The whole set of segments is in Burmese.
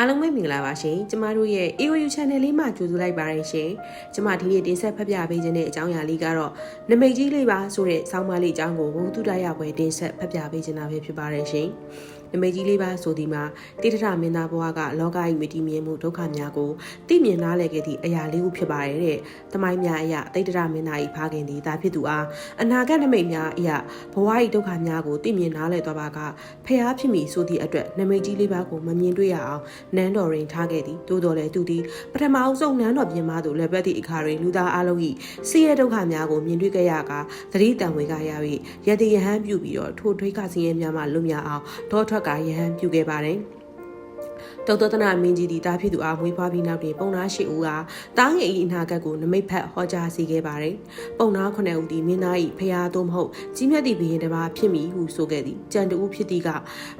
အားလုံးပဲမင်္ဂလာပါရှင်ကျမတို့ရဲ့ AOU Channel လေးမှာကြိုဆိုလိုက်ပါရရှင်ကျမဒီနေ့တင်ဆက်ဖတ်ပြပေးခြင်းတဲ့အကြောင်းအရာလေးကတော့နမိတ်ကြီးလေးပါဆိုတဲ့ဆောင်းပါးလေးအကြောင်းကိုဘုသူတရပွဲတင်ဆက်ဖတ်ပြပေးခြင်းတာပဲဖြစ်ပါရရှင် နမိတ်ကြီးလေးပါဆိုဒီမှာတိတထမင်းသားဘဝကလောကကြီးမတည်မြဲမှုဒုက္ခများကိုသိမြင်နားလည်ခဲ့သည့်အရာလေးခုဖြစ်ပါရဲ့တဲ့။တမိုင်းများအရာတိတထမင်းသား၏ဖခင်သည်ဒါဖြစ်သူအားအနာဂတ်နမိတ်များအရာဘဝ၏ဒုက္ခများကိုသိမြင်နားလည်သွားပါကဖျားဖြစ်မိဆိုသည့်အတွက်နမိတ်ကြီးလေးပါကိုမမြင်တွေ့ရအောင်နန်းတော်ရင်ထားခဲ့သည်။သို့တော်လည်းသူသည်ပထမအဆုံးနန်းတော်ပြင်မသို့လည်းပတ်သည့်အခါတွင်လူသားအလုံး၏ဆင်းရဲဒုက္ခများကိုမြင်တွေ့ခဲ့ရကသတိတံဝေကရ၍ယတိယဟန်ပြုပြီးတော့ထိုထွေးခဆင်းရဲများမှလွတ်မြောက်အောင်တောထွက်ကယဟန်ပြုခဲ့ပါတယ်။ တုတ်တနာမင်းကြီးဒီတာဖြစ်သူအားမွေးဖွားပြီးနောက်တွင်ပုံနာရှိဦးအားတားငယ်၏အနာဂတ်ကိုနမိတ်ဖက်ဟောကြားစေခဲ့ပါတယ်။ပုံနာခုနှစ်ဦးသည်မင်းသား၏ဖျားသို့မဟုတ်ကြီးမြတ်သည့်ဘုရင်တစ်ပါးဖြစ်မည်ဟုဆိုခဲ့သည်။ကြံတူဖြစ်သည်က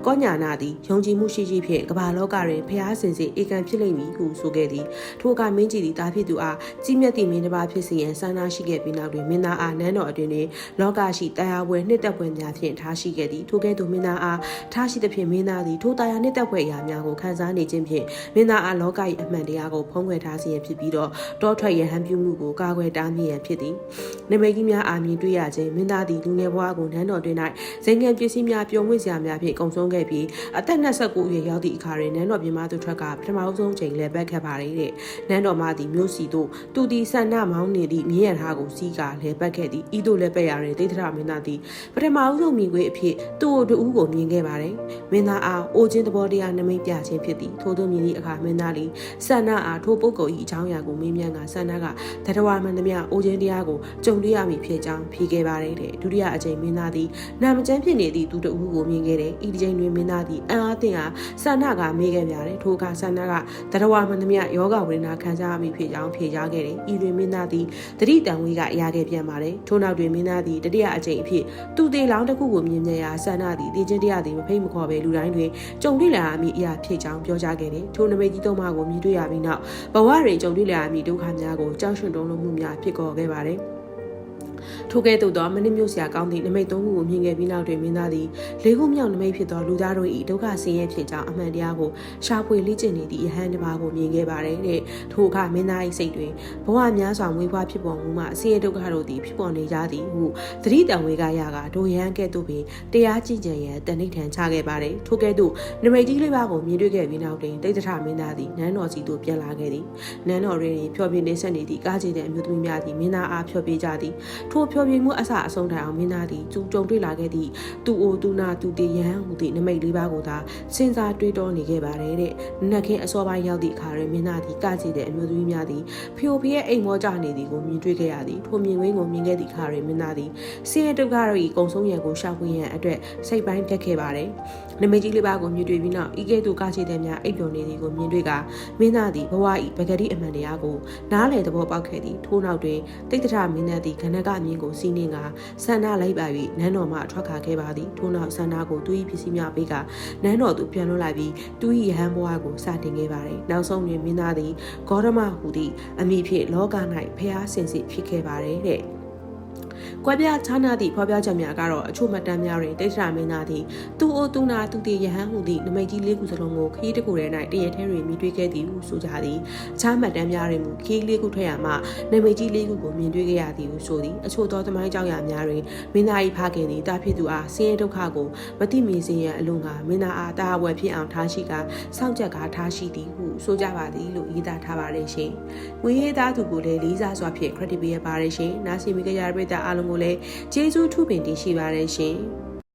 ကောညာနာသည်ယုံကြည်မှုရှိရှိဖြင့်ကမ္ဘာလောကတွင်ဖျားစင်စစ်ဧကန်ဖြစ်လိမ့်မည်ဟုဆိုခဲ့သည်။ထိုကမင်းကြီးသည်တာဖြစ်သူအားကြီးမြတ်သည့်မင်းတစ်ပါးဖြစ်စီရန်ဆန္ဒရှိခဲ့ပြီးနောက်တွင်မင်းသားအားနန်းတော်အတွင်တွင်လောကရှိတရားပွဲနှစ်သက်ပွဲများဖြင့်ထားရှိခဲ့သည်။ထိုကဲ့သို့မင်းသားအားထားရှိသဖြင့်မင်းသားသည်ထိုတရားနှစ်သက်ပွဲအရာများကိုခံစားနေခြင်းဖြင့်မင်းသားအားလောက၏အမှန်တရားကိုဖုံးကွယ်ထားစီရန်ဖြစ်ပြီးတော့တောထွက်ရဟန်းပြုမှုကိုကာကွယ်တားမြစ်ရန်ဖြစ်သည်နမိတ်ကြီးများအာမြင်တွေ့ရခြင်းမင်းသားသည်လူငယ်ဘဝကိုနန်းတော်တွင်၌ဇိမ်ငံပစ္စည်းများပျော်မွေ့စရာများဖြင့်ကုံဆုံးခဲ့ပြီးအသက်29အရွယ်ရောက်သည့်အခါတွင်နန်းတော်ပြင်မသူထွက်ကပထမဆုံးချိန်လဲပတ်ခဲ့ပါလေတဲ့နန်းတော်မှသည်မြို့စီသို့သူသည်ဆန္ဒမောင်းနေသည့်မြင်းရထားကိုစီးကလဲပတ်ခဲ့သည်ဤသို့လဲပတ်ရတဲ့ဒိဋ္ဌရမင်းသားသည်ပထမဆုံးမြင်ကွေးအဖြစ်သူ့တို့အူးကိုမြင်ခဲ့ပါတယ်မင်းသားအားအိုခြင်းသဘောတရားနမိတ်ပြခြင်းဖြစ်သည်ထို့သောမြင်သည့်အခါမင်းသားသည်ဆန္ဒအားထိုပုဂ္ဂိုလ်၏အကြောင်းအရာကိုမေးမြန်းကဆန္ဒကတတဝါမှန်သမျှအိုခြင်းတရားကိုကြုံတွေ့ရမည်ဖြစ်ကြောင်းဖြေခဲ့ပါတယ်တဲ့ဒုတိယအကြိမ်မင်းသားသည်နာမကျန်းဖြစ်နေသည့်သူတဦးကိုမြင်ခဲ့တယ်ဤတစ်ကြိမ်တွင်မင်းသားသည်အံ့အားသင့်အားဆန္ဒကမေးခဲ့ပြတယ်ထိုအခါဆန္ဒကတတဝါမှန်သမျှယောဂဝေဒနာခံစားရမည်ဖြစ်ကြောင်းဖြေကြားခဲ့တယ်ဤတွင်မင်းသားသည်တတိတံဝေးကရခဲ့ပြန်ပါတယ်ထိုနောက်တွင်မင်းသားသည်တတိယအကြိမ်အဖြစ်သူသေးလောင်းတစ်ခုကိုမြင်မြင်ရာဆန္ဒသည်တည်ခြင်းတရားသည်မဖိတ်မခေါ်ပဲလူတိုင်းတွင်ကြုံတွေ့လာရမည်အရာဖြစ်ကြောင်းပြောကြားခဲ့တယ်ထိုနမိတ်ကြီးသုံးပါးကိုမြင်တွေ့ရပြီးနောက်ဘဝတွင်ကြုံတွေ့လာရမည်ဒုက္ခများကိုကြောက်ရွံ့တုန်လှုပ်မှုများဖြစ်ပေါ်ခဲ့ပါတယ်။ ထိုကဲ့သို့သောမနစ်မြို့ဆရာကောင်းသည့်နမိတ်သုံးခုကိုမြင်ခဲ့ပြီးနောက်တွင်မင်းသားသည်လေးခုမြောက်နမိတ်ဖြစ်သောလူသားတို့၏ဒုက္ခဆင်းရဲဖြစ်ကြောင်းအမှန်တရားကိုရှာဖွေလေ့ကျင့်နေသည့်ယဟန်တစ်ပါးကိုမြင်ခဲ့ပါတယ်တဲ့ထိုအခါမင်းသား၏စိတ်တွင်ဘဝများစွာမွေးဖွားဖြစ်ပေါ်မှုမှဆင်းရဲဒုက္ခတို့သည်ဖြစ်ပေါ်နေကြသည်ဟုသတိတံဝေကရကဒိုယဟန်ကဲ့သို့ပင်တရားကြည်ကြံရန်တဏိဋ္ဌံချခဲ့ပါတယ်ထိုကဲ့သို့နမိတ်ကြီးလေးပါးကိုမြင်တွေ့ခဲ့ပြီးနောက်တွင်တိတ်တထမင်းသားသည်နန်းတော်စီသို့ပြန်လာခဲ့သည်နန်းတော်တွင်ဖျော်ဖြေနေဆက်နေသည့်ကားကြီးတဲ့အမျိုးသမီးများသည်မင်းသားအားဖျော်ဖြေကြသည်ထိုဖျော်ဖြေမှုအစအဆုံးတိုင်အောင်မင်းသားသည်ကျူကြုံတွေ့လာခဲ့သည့်သူအိုသူနာသူတေရန်ဟူသည့်နမိတ်လေးပါးကိုသာစဉ်းစားတွေးတောနေခဲ့ပါတယ်တဲ့နက်ခင်းအစောပိုင်းရောက်သည့်အခါတွင်မင်းသားသည်ကကြည့်တဲ့အမျိုးသမီးများသည်ဖျိုဖျဲအိမ်မောကြနေသည်ကိုမြင်တွေ့ခဲ့ရသည်ထိုမြင်ကွင်းကိုမြင်ခဲ့သည့်အခါတွင်မင်းသားသည်ဆင်းရဲဒုက္ခတို့၏ကုံဆုံးရန်ကိုရှောက်ဖွေရန်အတွက်စိတ်ပိုင်းတက်ခဲ့ပါတယ်နမိတ်ကြီးလေးပါးကိုမြင်တွေ့ပြီးနောက်ဤကဲ့သို့ကကြည့်တဲ့များအိပ်ပျော်နေသည်ကိုမြင်တွေ့ကမင်းသားသည်ဘဝ၏ပဂတိအမှန်တရားကိုနားလည်သဘောပေါက်ခဲ့သည်ထို့နောက်တွင်တိတ်တထမင်းသားသည်ခဏကအမြင်ကိုစီးနှင်းကဆန္ဒလိုက်ပါ၍နန်းတော်မှထွက်ခါခဲ့ပါသည်ထို့နောက်ဆန္ဒကိုသူ၏ပစ္စည်းများပေးကနန်းတော်သို့ပြန်လွှတ်လိုက်ပြီးသူ၏ရဟန်းဘဝကိုစတင်ခဲ့ပါတယ်နောက်ဆုံးတွင်မင်းသားသည်ဂေါရမဟူသည့်အမိဖြင့်လောက၌ဖျားဆင်စစ်ဖြစ်ခဲ့ပါတယ်တဲ့ ကွဲပြားခြားနာသည့်ဖော်ပြချက်များကတော့အချို့မှတ်တမ်းများတွင်တိတ်ဆရာမင်းသားသည်သူအိုသူနာသူတေယဟန်ဟူသည့်နမိတ်ကြီးလေးခုစလုံးကိုခရီးတစ်ခုထဲ၌တရက်ထဲတွင်မြင်တွေ့ခဲ့သည်ဟုဆိုကြသည်ခြားမှတ်တမ်းများတွင်မူခရီးလေးခုထွက်ရမှနမိတ်ကြီးလေးခုကိုမြင်တွေ့ခဲ့ရသည်ဟုဆိုသည်အချို့သောသမိုင်းကြောင်းရာများတွင်မင်းသား၏ဖခင်သည်တာဖြစ်သူအားဆင်းရဲဒုက္ခကိုမတိမီစေရန်အလို့ငါမင်းသားအားတာဝယ်ဖြစ်အောင်ထားရှိကစောင့်ကြက်ကားထားရှိသည်ဟု ဆိုကြပါသည်လို့ရေးသားထားပါတယ်ရှင်။ငွေရေးသားသူကိုလည်းလေးစားစွာဖြင့် credit ပေးရပါတယ်ရှင်။နားဆင်မိကြရတဲ့ပရိသတ်အားလုံးကိုလည်းကျေးဇူးထူးပင်တင်ရှိပါတယ်ရှင်။